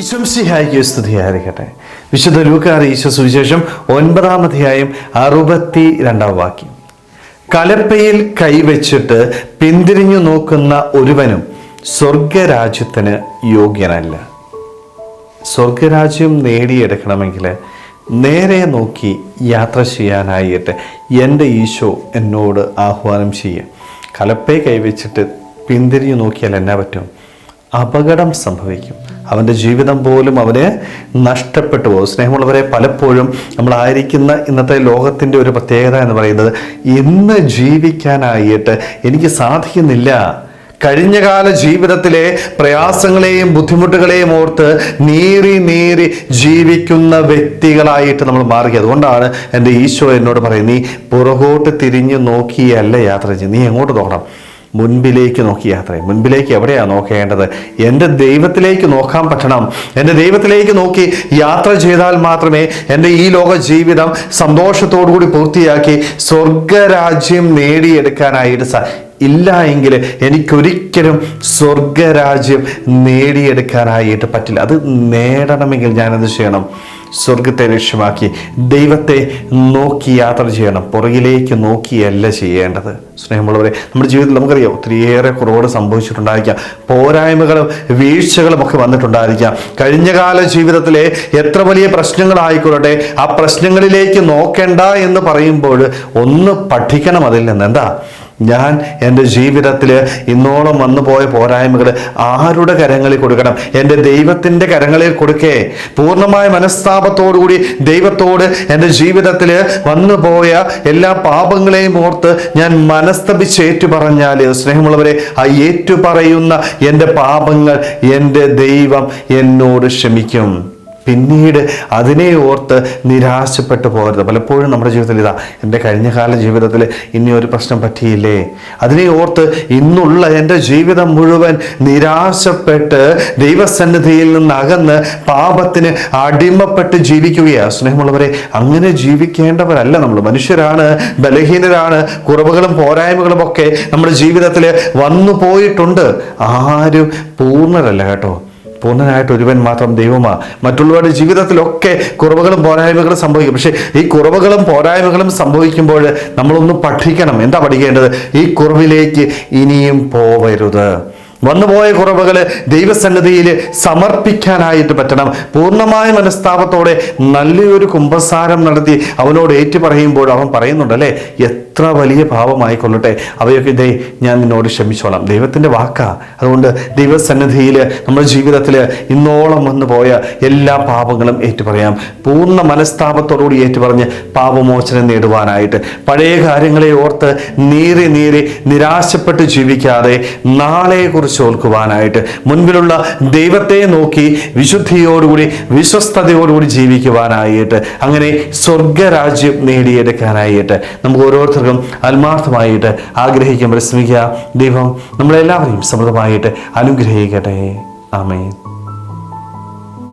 ഈശംസിഹായിക്ക് സ്തുതിയായിരിക്കട്ടെ. വിശുദ്ധ ലൂക്കാർ ഈശോ സുവിശേഷം ഒൻപതാം അധ്യായം അറുപത്തി രണ്ടാം വാക്യം. കലപ്പയിൽ കൈവച്ചിട്ട് പിന്തിരിഞ്ഞു നോക്കുന്ന ഒരുവനും സ്വർഗരാജ്യത്തിന് യോഗ്യനല്ല. സ്വർഗരാജ്യം നേടിയെടുക്കണമെങ്കിൽ നേരെ നോക്കി യാത്ര ചെയ്യാനായിട്ട് എന്റെ ഈശോ എന്നോട് ആഹ്വാനം ചെയ്യുക കലപ്പയെ കൈവച്ചിട്ട് പിന്തിരിഞ്ഞു നോക്കിയാൽ എന്നാ പറ്റും? അപകടം സംഭവിക്കും. അവന്റെ ജീവിതം പോലും അവന് നഷ്ടപ്പെട്ടു പോകും. സ്നേഹമുള്ളവരെ പലപ്പോഴും നമ്മളായിരിക്കുന്ന ഇന്നത്തെ ലോകത്തിന്റെ ഒരു പ്രത്യേകത എന്ന് പറയുന്നത് ഇന്ന് ജീവിക്കാനായിട്ട് എനിക്ക് സാധിക്കുന്നില്ല. കഴിഞ്ഞകാല ജീവിതത്തിലെ പ്രയാസങ്ങളെയും ബുദ്ധിമുട്ടുകളെയും ഓർത്ത് നീറി നീറി ജീവിക്കുന്ന വ്യക്തികളായിട്ട് നമ്മൾ മാറി അതുകൊണ്ടാണ് എന്റെ ഈശോ എന്നോട് പറയുന്നത് നീ പുറകോട്ട് തിരിഞ്ഞു നോക്കിയല്ല യാത്ര ചെയ്യുന്നത്. നീ എങ്ങോട്ട് നോക്കണം? മുൻപിലേക്ക് നോക്കി യാത്ര മുൻപിലേക്ക് എവിടെയാണ് നോക്കേണ്ടത്? എന്റെ ദൈവത്തിലേക്ക് നോക്കാൻ പറ്റണം. എന്റെ ദൈവത്തിലേക്ക് നോക്കി യാത്ര ചെയ്താൽ മാത്രമേ എന്റെ ഈ ലോക ജീവിതം സന്തോഷത്തോടു കൂടി പൂർത്തിയാക്കി സ്വർഗരാജ്യം നേടിയെടുക്കാനായിട്ട് സാ ഇല്ല എങ്കിൽ എനിക്കൊരിക്കലും സ്വർഗരാജ്യം നേടിയെടുക്കാനായിട്ട് പറ്റില്ല. അത് നേടണമെങ്കിൽ ഞാനെന്ത് ചെയ്യണം? സ്വർഗത്തെ ലക്ഷ്യമാക്കി ദൈവത്തെ നോക്കി യാത്ര ചെയ്യണം. പുറകിലേക്ക് നോക്കിയല്ല ചെയ്യേണ്ടത്. സ്നേഹമുള്ളവരെ നമ്മുടെ ജീവിതത്തിൽ നമുക്കറിയാം ഒത്തിരിയേറെ കുറവുകൾ സംഭവിച്ചിട്ടുണ്ടായിരിക്കാം. പോരായ്മകളും വീഴ്ചകളും ഒക്കെ വന്നിട്ടുണ്ടായിരിക്കാം. കഴിഞ്ഞകാല ജീവിതത്തിലെ എത്ര വലിയ പ്രശ്നങ്ങളായിക്കൊള്ളട്ടെ ആ പ്രശ്നങ്ങളിലേക്ക് നോക്കേണ്ട എന്ന് പറയുമ്പോൾ ഒന്ന് പഠിക്കണം അതിൽ നിന്ന്. എന്താ? ഞാൻ എന്റെ ജീവിതത്തിൽ ഇന്നോളം വന്നു പോയ പോരായ്മകൾ ആരുടെ കരങ്ങളിൽ കൊടുക്കണം? എന്റെ ദൈവത്തിന്റെ കരങ്ങളിൽ കൊടുക്കേ. പൂർണമായ മനസ്താപത്തോടുകൂടി ദൈവത്തോട് എന്റെ ജീവിതത്തിൽ വന്നു പോയ എല്ലാ പാപങ്ങളെയും ഓർത്ത് ഞാൻ മനസ്തപിച്ച് ഏറ്റുപറഞ്ഞാൽ സ്നേഹമുള്ളവരെ ആ ഏറ്റുപറയുന്ന എന്റെ പാപങ്ങൾ എന്റെ ദൈവം എന്നോട് ക്ഷമിക്കും. പിന്നീട് അതിനെ ഓർത്ത് നിരാശപ്പെട്ടു പോകരുത്. പലപ്പോഴും നമ്മുടെ ജീവിതത്തിൽ ഇതാ എന്റെ കഴിഞ്ഞകാല ജീവിതത്തിൽ ഇനി ഒരു പ്രശ്നം പറ്റിയില്ലേ? അതിനെ ഓർത്ത് ഇന്നുള്ള എന്റെ ജീവിതം മുഴുവൻ നിരാശപ്പെട്ട് ദൈവസന്നിധിയിൽ നിന്ന് അകന്ന് പാപത്തിന് അടിമപ്പെട്ട് ജീവിക്കുകയാണ് സ്നേഹമുള്ളവരെ അങ്ങനെ ജീവിക്കേണ്ടവരല്ല നമ്മൾ. മനുഷ്യരാണ് ബലഹീനരാണ് കുറവുകളും പോരായ്മകളും ഒക്കെ നമ്മുടെ ജീവിതത്തിൽ വന്നു പോയിട്ടുണ്ട്. ആരും പൂർണരല്ല കേട്ടോ. പൂർണനായിട്ട് ഒരുവൻ മാത്രം ദൈവമാ. മറ്റുള്ളവരുടെ ജീവിതത്തിലൊക്കെ കുറവുകളും പോരായ്മകളും സംഭവിക്കും. പക്ഷേ ഈ കുറവുകളും പോരായ്മകളും സംഭവിക്കുമ്പോൾ നമ്മളൊന്ന് പഠിക്കണം. എന്താ പഠിക്കേണ്ടത്? ഈ കുറവിലേക്ക് ഇനിയും പോവരുത്. വന്നുപോയ കുറവുകൾ ദൈവസന്നിധിയിൽ സമർപ്പിക്കാനായിട്ട് പറ്റണം. പൂർണമായ മനസ്താപത്തോടെ നല്ലൊരു കുംഭസാരം നടത്തി അവനോട് ഏറ്റു പറയുമ്പോൾ അവൻ പറയുന്നുണ്ടല്ലേ? എത്ര വലിയ പാപമായിക്കൊള്ളട്ടെ. അവയൊക്കെ ദൈ ഞാൻ നിന്നോട് ക്ഷമിച്ചോളാം. ദൈവത്തിന്റെ വാക്കാ. അതുകൊണ്ട് ദൈവസന്നിധിയിൽ നമ്മുടെ ജീവിതത്തിൽ ഇന്നോളം വന്നു പോയ എല്ലാ പാപങ്ങളും ഏറ്റുപറയാം. പൂർണ മനസ്താപത്തോടുകൂടി ഏറ്റുപറഞ്ഞ് പാപമോചനം നേടുവാനായിട്ട്. പഴയ കാര്യങ്ങളെ ഓർത്ത് നീറി നീറി നിരാശപ്പെട്ട് ജീവിക്കാതെ നാളെക്കുറിച്ച് ഓർക്കുവാനായിട്ട് മുൻപിലുള്ള ദൈവത്തെ നോക്കി വിശുദ്ധിയോടുകൂടി വിശ്വസ്തയോടുകൂടി ജീവിക്കുവാനായിട്ട് അങ്ങനെ സ്വർഗരാജ്യം നേടിയെടുക്കാനായിട്ട് നമുക്ക് ഓരോരുത്തർക്കും ആത്മാർത്ഥമായിട്ട് ആഗ്രഹിക്കാൻ പരിശ്രമിക്കുക ദൈവം നമ്മളെല്ലാവരെയും സമൃദ്ധമായിട്ട് അനുഗ്രഹിക്കട്ടെ. ആമേൻ.